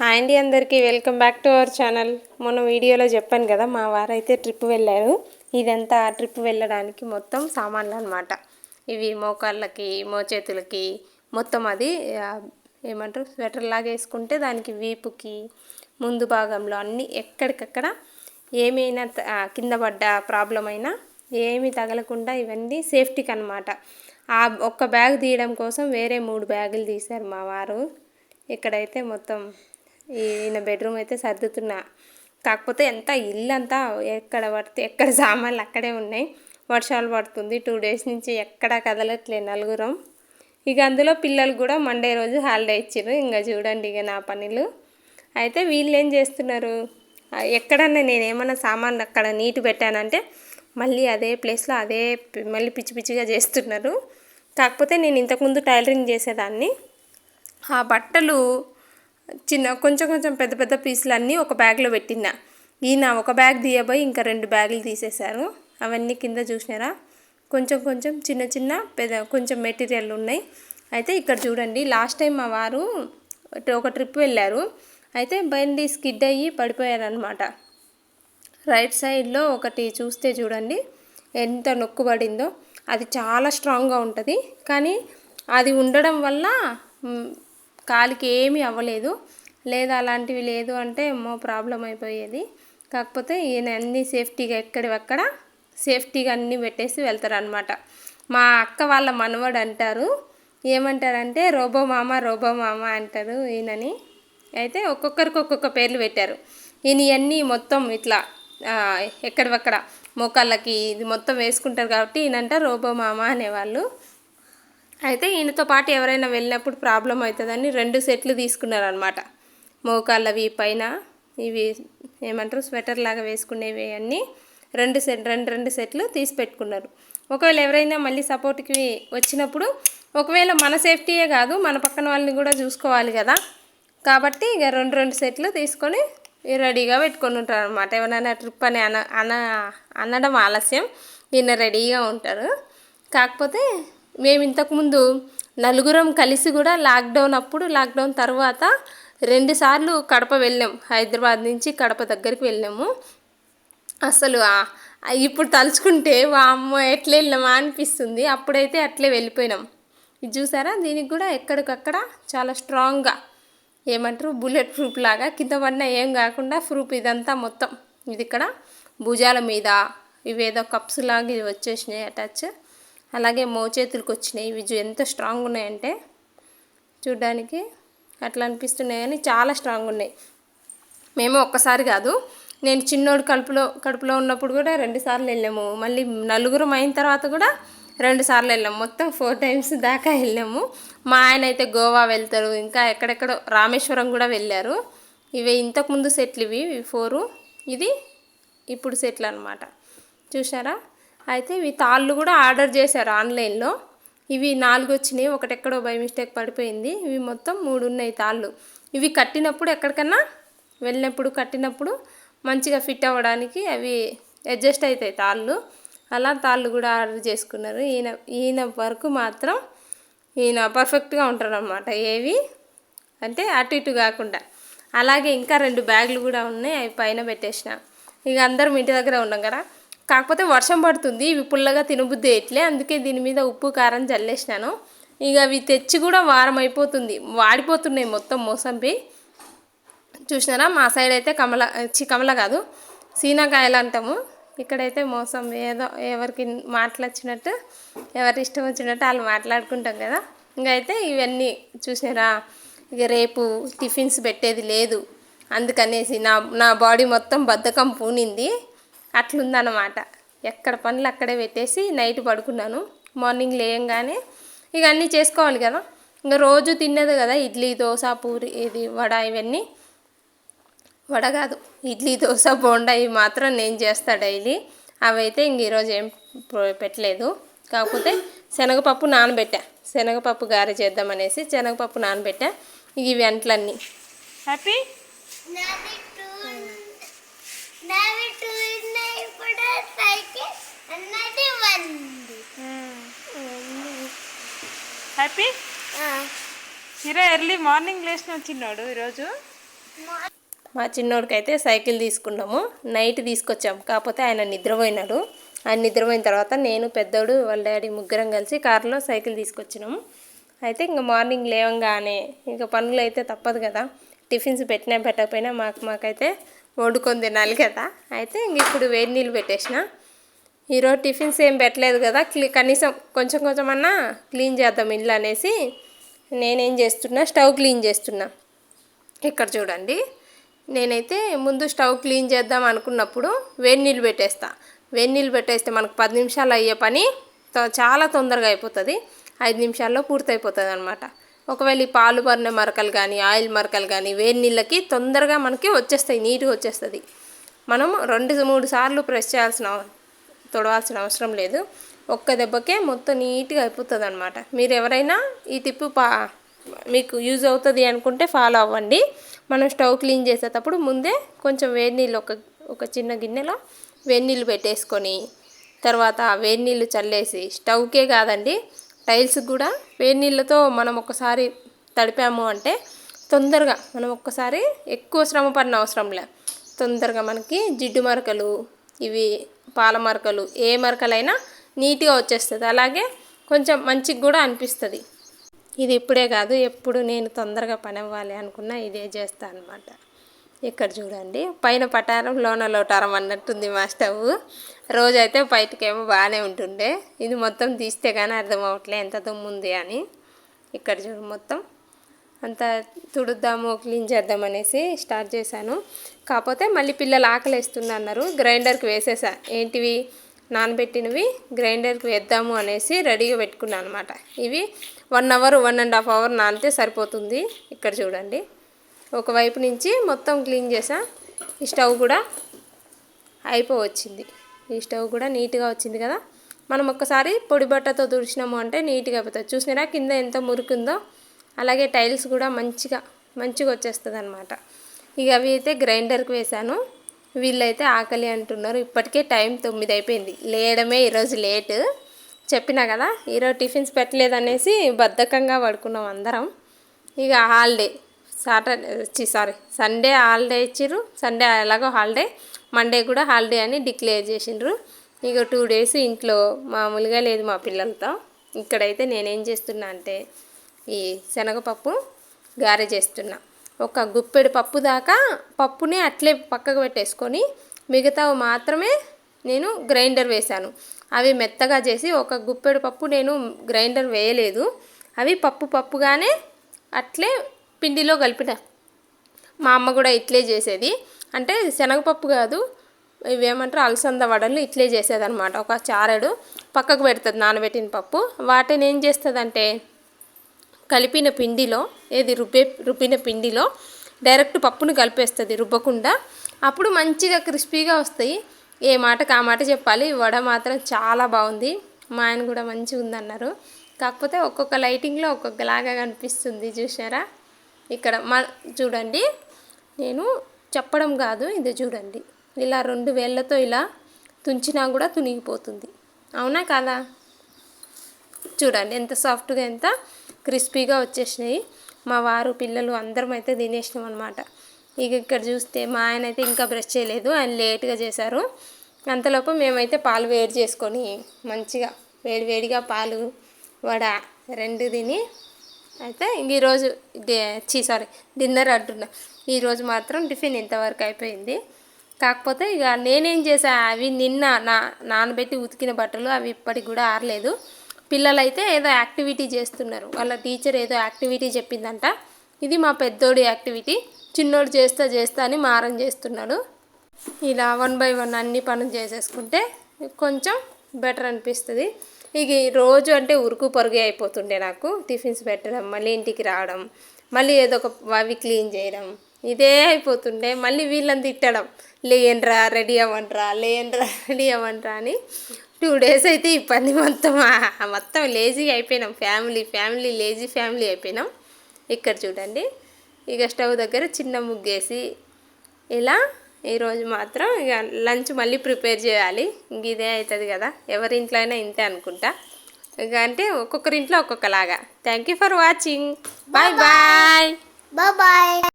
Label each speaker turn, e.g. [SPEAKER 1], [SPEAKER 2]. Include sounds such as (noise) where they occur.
[SPEAKER 1] Hi అండి అందరికీ. Welcome back to our channel మొన్న వీడియోలో చెప్పాను కదా మా వారైతే ట్రిప్ వెళ్ళారు. ఇదంతా ట్రిప్ వెళ్ళడానికి మొత్తం సామాన్లు అనమాట ఇవి మోకాళ్ళకి మోచేతులకి మొత్తం అది ఏమంటారు స్వెటర్ లాగా వేసుకుంటే దానికి వీపుకి ముందు భాగంలో అన్నీ ఎక్కడికక్కడ ఏమైనా కింద పడ్డ ప్రాబ్లం అయినా ఏమీ తగలకుండా ఇవన్నీ సేఫ్టీకి అనమాట ఆ ఒక్క బ్యాగ్ తీయడం కోసం వేరే మూడు బ్యాగులు తీశారు మా వారు. ఇక్కడైతే మొత్తం ఈయన బెడ్రూమ్ అయితే సర్దుతున్నా. కాకపోతే ఎంత ఇల్లు అంతా ఎక్కడ పడితే ఎక్కడ సామాన్లు అక్కడే ఉన్నాయి. వర్షాలు పడుతుంది. టూ డేస్ నుంచి ఎక్కడా కదలట్లే నలుగురం. ఇక అందులో పిల్లలు కూడా మండే రోజు హాలిడే ఇచ్చారు ఇంకా చూడండి ఇక నా పనులు. అయితే వీళ్ళు ఏం చేస్తున్నారు? ఎక్కడన్నా నేను ఏమన్నా సామాన్లు అక్కడ నీట్ పెట్టానంటే మళ్ళీ అదే ప్లేస్లో అదే మళ్ళీ పిచ్చి పిచ్చిగా చేస్తున్నారు. కాకపోతే నేను ఇంతకుముందు టైలరింగ్ చేసేదాన్ని. ఆ బట్టలు చిన్న కొంచెం కొంచెం పెద్ద పెద్ద పీసులు అన్నీ ఒక బ్యాగ్లో పెట్టిన ఈయన ఒక బ్యాగ్ తీయబోయి ఇంకా రెండు బ్యాగులు తీసేశారు. అవన్నీ కింద చూసినారా? కొంచెం కొంచెం చిన్న చిన్న పెద్ద కొంచెం మెటీరియల్ ఉన్నాయి. అయితే ఇక్కడ చూడండి లాస్ట్ టైం మా వారు ఒక ట్రిప్ వెళ్ళారు. అయితే బండి స్కిడ్ అయ్యి పడిపోయారనమాట రైట్ సైడ్లో ఒకటి చూస్తే చూడండి ఎంత నొక్కు పడిందో. అది చాలా స్ట్రాంగ్గా ఉంటుంది. కానీ అది ఉండడం వల్ల కాలికి ఏమీ అవ్వలేదు. లేదా అలాంటివి లేదు అంటే ఏమో ప్రాబ్లం అయిపోయేది. కాకపోతే ఈయన అన్ని సేఫ్టీగా ఎక్కడివక్కడ సేఫ్టీగా అన్నీ పెట్టేసి వెళ్తారనమాట మా అక్క వాళ్ళ మనవడు అంటారు. ఏమంటారంటే రోబో మామ రోబో మామ అంటారు ఈయనని. అయితే ఒక్కొక్కరికి ఒక్కొక్క పేర్లు పెట్టారు. ఈయన ఇవన్నీ మొత్తం ఇట్లా ఎక్కడివక్కడ మోకాళ్ళకి ఇది మొత్తం వేసుకుంటారు కాబట్టి ఈయనంట రోబో మామ అనేవాళ్ళు. అయితే ఈయనతో పాటు ఎవరైనా వెళ్ళినప్పుడు ప్రాబ్లం అవుతుందని రెండు సెట్లు తీసుకున్నారనమాట మోకాళ్ళవి పైన ఇవి ఏమంటారు? స్వెటర్ లాగా వేసుకునేవి అన్నీ రెండు సెట్ రెండు రెండు సెట్లు తీసి పెట్టుకున్నారు. ఒకవేళ ఎవరైనా మళ్ళీ సపోర్ట్కి వచ్చినప్పుడు ఒకవేళ మన సేఫ్టీయే కాదు మన పక్కన వాళ్ళని కూడా చూసుకోవాలి కదా. కాబట్టి ఇక రెండు రెండు సెట్లు తీసుకొని రెడీగా పెట్టుకొని ఉంటారు అనమాట ఎవరైనా ట్రిప్ అని అన అన అనడం ఆలస్యం ఈయన రెడీగా ఉంటారు. కాకపోతే మేము ఇంతకుముందు నలుగురం కలిసి కూడా లాక్డౌన్ అప్పుడు లాక్డౌన్ తర్వాత రెండుసార్లు కడప వెళ్ళాం. హైదరాబాద్ నుంచి కడప దగ్గరికి వెళ్ళాము. అసలు ఇప్పుడు తలుచుకుంటే వామ్మో ఎట్లా వెళ్ళామా అనిపిస్తుంది. అప్పుడైతే అట్లే వెళ్ళిపోయినాం. ఇది చూసారా? దీనికి కూడా ఎక్కడికక్కడ చాలా స్ట్రాంగ్గా ఏమంటారు? బుల్లెట్ ప్రూఫ్ లాగా కింద పడిన ఏం కాకుండా ప్రూఫ్ ఇదంతా మొత్తం. ఇది ఇక్కడ భుజాల మీద ఇవేదో కప్స్ లాగా ఇవి వచ్చేసినాయి అటాచ్ అలాగే మోచేతులకు వచ్చినాయి ఇవి ఎంత స్ట్రాంగ్ ఉన్నాయంటే చూడ్డానికి అట్లా అనిపిస్తున్నాయి కానీ చాలా స్ట్రాంగ్ ఉన్నాయి మేము ఒక్కసారి కాదు నేను చిన్నోడు కడుపులో కడుపులో ఉన్నప్పుడు కూడా రెండు సార్లు వెళ్ళాము. మళ్ళీ నలుగురం అయిన తర్వాత కూడా రెండు సార్లు వెళ్ళాము మొత్తం ఫోర్ టైమ్స్ దాకా వెళ్ళాము. మా ఆయన అయితే గోవా వెళ్తారు ఇంకా ఎక్కడెక్కడో రామేశ్వరం కూడా వెళ్ళారు. ఇవి ఇంతకుముందు సెట్లు ఇవి ఇవి ఫోరు. ఇది ఇప్పుడు సెట్లు అనమాట చూసారా అయితే ఇవి తాళ్ళు కూడా ఆర్డర్ చేశారు ఆన్లైన్లో. ఇవి నాలుగు వచ్చినాయి ఒకటెక్కడో బై మిస్టేక్ పడిపోయింది. ఇవి మొత్తం మూడు ఉన్నాయి తాళ్ళు. ఇవి కట్టినప్పుడు ఎక్కడికన్నా వెళ్ళినప్పుడు కట్టినప్పుడు మంచిగా ఫిట్ అవ్వడానికి అవి అడ్జస్ట్ అవుతాయి తాళ్ళు. అలా తాళ్ళు కూడా ఆర్డర్ చేసుకున్నారు. ఈయన ఈయన వరకు మాత్రం ఈయన పర్ఫెక్ట్గా ఉంటారు అనమాట ఏవి. అంటే అటు ఇటు కాకుండా. అలాగే ఇంకా రెండు బ్యాగులు కూడా ఉన్నాయి అవి పైన పెట్టేసిన. ఇక అందరం ఇంటి దగ్గర ఉన్నాం కదా. కాకపోతే వర్షం పడుతుంది ఇవి పుల్లగా తినబుద్ది ఎట్లే అందుకే దీని మీద ఉప్పు కారం చల్లేసినాను ఇక అవి తెచ్చి కూడా వారం అయిపోతుంది వాడిపోతున్నాయి మొత్తం మోసంబి చూసినారా? మా సైడ్ అయితే కమల చి కమల కాదు సీనాకాయలు అంటాము. ఇక్కడైతే మోసం ఏదో ఎవరికి మాట్లాడినట్టు ఎవరి ఇష్టం వచ్చినట్టు వాళ్ళు మాట్లాడుకుంటాం కదా. ఇంకా అయితే ఇవన్నీ చూసినారా? ఇక రేపు టిఫిన్స్ పెట్టేది లేదు అందుకనేసి నా నా బాడీ మొత్తం బద్ధకం పూనింది. అట్లుందన్నమాట. ఎక్కడ పనులు అక్కడే పెట్టేసి నైట్ పడుకున్నాను. మార్నింగ్ లేయంగానే ఇక అన్నీ చేసుకోవాలి కదా. ఇంకా రోజు తినేది కదా ఇడ్లీ దోశ పూరి ఇది వడ ఇవన్నీ. వడ కాదు ఇడ్లీ దోశ బోండా ఇవి మాత్రం నేను చేస్తా డైలీ. అవైతే ఇంక ఈరోజు ఏం పెట్టలేదు. కాకపోతే శనగపప్పు నానబెట్టా. శనగపప్పు గారె చేద్దామనేసి శనగపప్పు నానబెట్టా. ఇక ఇవి అంట్లన్నీ. హ్యాపీ
[SPEAKER 2] నాది టూ నాది టూ ఉన్నాయి ఇప్పుడు సైకిల్ అన్నది వంది
[SPEAKER 1] హ్యాపీ హీరో ఎర్లీ మార్నింగ్ లేచిన వచ్చినాడు ఈరోజు? మా చిన్నోడికి అయితే సైకిల్ తీసుకున్నాము. నైట్ తీసుకొచ్చాం. కాకపోతే ఆయన నిద్రపోయినాడు. ఆయన నిద్రపోయిన తర్వాత నేను పెద్దోడు వాళ్ళ డాడీ ముగ్గురం కలిసి కారులో సైకిల్ తీసుకొచ్చినాము. అయితే ఇంకా మార్నింగ్ లేవంగానే ఇంకా పనులు అయితే తప్పదు కదా. టిఫిన్స్ పెట్టినా పెట్టకపోయినా మాకు మాకైతే వండుకొని తినాలి కదా. అయితే ఇంక ఇప్పుడు వేడి నీళ్ళు పెట్టేసిన. ఈరోజు టిఫిన్స్ ఏం పెట్టలేదు కదా క్లీ కనీసం కొంచెం కొంచెం అన్నా క్లీన్ చేద్దాం ఇల్లు అనేసి నేనేం చేస్తున్నా స్టవ్ క్లీన్ చేస్తున్నా. ఇక్కడ చూడండి నేనైతే ముందు స్టవ్ క్లీన్ చేద్దాం అనుకున్నప్పుడు వేడి నీళ్ళు పెట్టేస్తా. వేడి నీళ్ళు పెట్టేస్తే మనకు పది నిమిషాలు అయ్యే పని చాలా తొందరగా అయిపోతుంది. ఐదు నిమిషాల్లో పూర్తయిపోతుంది అనమాట ఒకవేళ ఈ పాలు పడిన మరకలు కానీ ఆయిల్ మరకలు కానీ వేడి నీళ్ళకి తొందరగా మనకి వచ్చేస్తాయి నీట్గా వచ్చేస్తుంది. మనం రెండు మూడు సార్లు ప్రెస్ చేయాల్సిన తొడవాల్సిన అవసరం లేదు. ఒక్క దెబ్బకే మొత్తం నీట్గా అయిపోతుంది అనమాట మీరు ఎవరైనా ఈ టిప్పు పా మీకు యూజ్ అవుతుంది అనుకుంటే ఫాలో అవ్వండి. మనం స్టవ్ క్లీన్ చేసేటప్పుడు ముందే కొంచెం వేడి నీళ్ళు ఒక ఒక చిన్న గిన్నెలో వేడి నీళ్ళు పెట్టేసుకొని తర్వాత ఆ వేడి నీళ్ళు చల్లేసి స్టవ్కే కాదండి టైల్స్కి కూడా వేడి నీళ్ళతో మనం ఒకసారి తడిపాము అంటే తొందరగా మనం ఒక్కసారి ఎక్కువ శ్రమ పడిన అవసరం లే. తొందరగా మనకి జిడ్డు మరకలు ఇవి పాల మరకలు ఏ మరకలైనా నీట్గా వచ్చేస్తుంది. అలాగే కొంచెం మంచిగా కూడా అనిపిస్తుంది. ఇది ఇప్పుడే కాదు ఎప్పుడు నేను తొందరగా పని అవ్వాలి అనుకున్నా ఇదే చేస్తాను అనమాట ఇక్కడ చూడండి పైన పటారం లోన లోటారం అన్నట్టుంది మా స్టవ్. రోజైతే బయటకేమో బాగానే ఉంటుండే. ఇది మొత్తం తీస్తే కానీ అర్థం అవ్వట్లే ఎంత దుమ్ముంది అని. ఇక్కడ చూడు మొత్తం. అంతా తుడుద్దాము క్లీన్ చేద్దాం అనేసి స్టార్ట్ చేశాను. కాకపోతే మళ్ళీ పిల్లలు ఆకలిస్తున్నా అన్నారు. గ్రైండర్కి వేసేసా. ఏంటివి? నానబెట్టినవి గ్రైండర్కి వేద్దాము అనేసి రెడీగా పెట్టుకున్నాను అనమాట ఇవి one hour one and half hour నానితే సరిపోతుంది. ఇక్కడ చూడండి. ఒకవైపు నుంచి మొత్తం క్లీన్ చేసా. ఈ స్టవ్ కూడా అయిపోవచ్చింది. ఈ స్టవ్ కూడా నీట్గా వచ్చింది కదా. మనం ఒక్కసారి పొడి బట్టతో తుడిచినాము అంటే నీట్గా అయిపోతుంది చూసినారా? కింద ఎంత మురికిందో. అలాగే టైల్స్ కూడా మంచిగా మంచిగా వచ్చేస్తుంది అనమాట ఇక అవి అయితే గ్రైండర్కి వేశాను. వీళ్ళైతే ఆకలి అంటున్నారు. ఇప్పటికే టైం తొమ్మిది అయిపోయింది. లేయడమే ఈరోజు లేటు. చెప్పినా కదా ఈరోజు టిఫిన్స్ పెట్టలేదనేసి బద్ధకంగా పడుకున్నాం అందరం. ఇక holiday. Saturday sorry Sunday holiday ఇచ్చిర్రు. సండే ఎలాగో హాలిడే. మండే కూడా హాలిడే అని డిక్లేర్ చేసిండ్రు. ఇక టూ డేస్ ఇంట్లో మామూలుగా లేదు మా పిల్లలతో. ఇక్కడైతే నేనేం చేస్తున్నా అంటే ఈ శనగపప్పు గారె చేస్తున్నా. ఒక గుప్పెడు పప్పు దాకా పప్పుని అట్లే పక్కకు పెట్టేసుకొని మిగతావి మాత్రమే నేను గ్రైండర్ వేశాను. అవి మెత్తగా చేసి ఒక గుప్పెడు పప్పు నేను గ్రైండర్ వేయలేదు. అవి పప్పు పప్పుగానే అట్లే పిండిలో కలిపిన. మా అమ్మ కూడా ఇట్లే చేసేది. అంటే శనగపప్పు కాదు ఇవేమంటారు అలసంద వడలు ఇట్లే చేసేదనమాట ఒక చారెడు పక్కకు పెడుతుంది నానబెట్టిన పప్పు. వాటిని ఏం చేస్తుందంటే కలిపిన పిండిలో ఏది రుబ్బే రుబ్బిన పిండిలో డైరెక్ట్ పప్పును కలిపేస్తుంది రుబ్బకుండా. అప్పుడు మంచిగా క్రిస్పీగా వస్తాయి. ఏ మాటకు ఆ మాట చెప్పాలి. వడ మాత్రం చాలా బాగుంది. మా ఆయన కూడా మంచిగా ఉందన్నారు. కాకపోతే ఒక్కొక్క లైటింగ్లో ఒక్కొక్కలాగా కనిపిస్తుంది చూసారా ఇక్కడ మా చూడండి. నేను చెప్పడం కాదు ఇది చూడండి. ఇలా రెండు వేళ్ళతో ఇలా తుంచినా కూడా తునిగిపోతుంది. అవునా కాదా? చూడండి ఎంత సాఫ్ట్గా ఎంత క్రిస్పీగా వచ్చేసినాయి. మా వారు పిల్లలు అందరం అయితే తినేసినాం అనమాట ఇక ఇక్కడ చూస్తే మా ఆయన అయితే ఇంకా బ్రష్ చేయలేదు. ఆయన లేట్గా చేశారు. అంతలోపు మేమైతే పాలు వేడి చేసుకొని మంచిగా వేడి వేడిగా పాలు వడ రెండు తిని అయితే ఇంక ఈరోజు చీ సారీ డిన్నర్ అంటున్నా. ఈరోజు మాత్రం టిఫిన్ ఇంతవరకు అయిపోయింది. కాకపోతే ఇక నేనేం చేసా అవి నిన్న నా నానబెట్టి ఉతికిన బట్టలు అవి ఇప్పటికి కూడా ఆరలేదు. పిల్లలైతే ఏదో యాక్టివిటీ చేస్తున్నారు. వాళ్ళ టీచర్ ఏదో యాక్టివిటీ చెప్పిందంట. ఇది మా పెద్దోడి యాక్టివిటీ. చిన్నోడు చేస్తా చేస్తా అని మారం చేస్తున్నాడు. ఇలా వన్ బై వన్ అన్ని పనులు చేసేసుకుంటే కొంచెం బెటర్ అనిపిస్తుంది. ఇక ఈ రోజు అంటే ఉరుకు పొరుగు అయిపోతుండే నాకు. టిఫిన్స్ పెట్టడం మళ్ళీ ఇంటికి రావడం మళ్ళీ ఏదో ఒక అవి క్లీన్ చేయడం ఇదే అయిపోతుండే. మళ్ళీ వీళ్ళని తిట్టడం. లేయనరా రెడీ అవ్వండిరా లేయనరా (laughs) రెడీ అవ్వండిరా అని టూ డేస్ అయితే ఈ పని మొత్తం మొత్తం లేజీ అయిపోయినాం. ఫ్యామిలీ ఫ్యామిలీ లేజీ ఫ్యామిలీ అయిపోయినాం. ఇక్కడ చూడండి. ఇక స్టవ్ దగ్గర చిన్న ముగ్గేసి ఇలా ఈరోజు మాత్రం ఇక లంచ్ మళ్ళీ ప్రిపేర్ చేయాలి. ఇంక ఇదే అవుతుంది కదా. ఎవరి ఇంట్లో అయినా ఇంతే అనుకుంటా. ఇక అంటే ఒక్కొక్కరి ఇంట్లో ఒక్కొక్కలాగా. Thank you for watching bye bye
[SPEAKER 2] bye